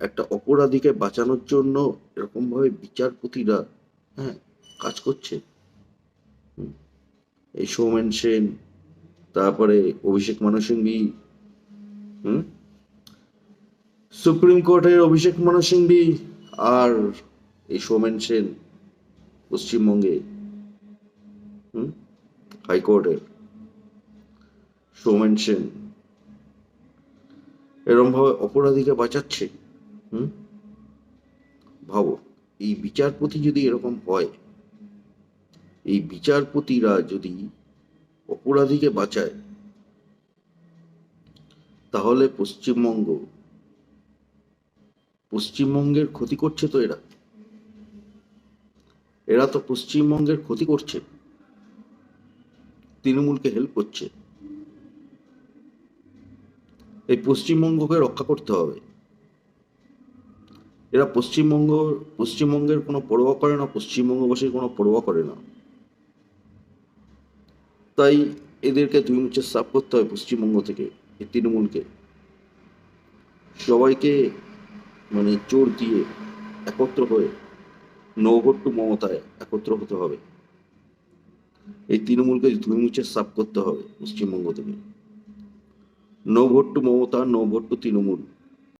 একটা অপরাধীকে বাঁচানোর জন্য এরকম ভাবে বিচারপতিরা হ্যাঁ কাজ করছে। এই সৌমেন সেন, তারপরে অভিষেক মানু সিংভি হুম? সুপ্রিম কোর্টের অভিষেক মানু সিংভি আর এই সৌমেন সেন পশ্চিমবঙ্গে, হুম? হাইকোর্টের সৌমেন সেন। এরম ভাবে অপরাধীকে বাঁচাচ্ছে। হুম? ভাবো, এই বিচারপতি যদি এরকম হয়, এই বিচারপতিরা যদি অপরাধীকে বাঁচায়, তাহলে পশ্চিমবঙ্গ, পশ্চিমবঙ্গের ক্ষতি করছে তো এরা? এরা তো পশ্চিমবঙ্গের ক্ষতি করছে। তৃণমূলকে হেল্প করছে। এই পশ্চিমবঙ্গকে রক্ষা করতে হবে। এরা পশ্চিমবঙ্গ, পশ্চিমবঙ্গের কোনো পরোয়া করে না, পশ্চিমবঙ্গবাসীর কোনো পরোয়া করে না। তাই এদেরকে দুই মুচে সাফ করতে হয় পশ্চিমবঙ্গ থেকে, এই তৃণমূলকে। সবাইকে মানে জোর দিয়ে একত্র হয়ে নো ভোট টু মমতায় একত্র হতে হবে। এই তৃণমূলকে ধুই মুছে সাফ করতে হবে পশ্চিমবঙ্গ থেকে। No vote to Mamata no vote to Trinamool.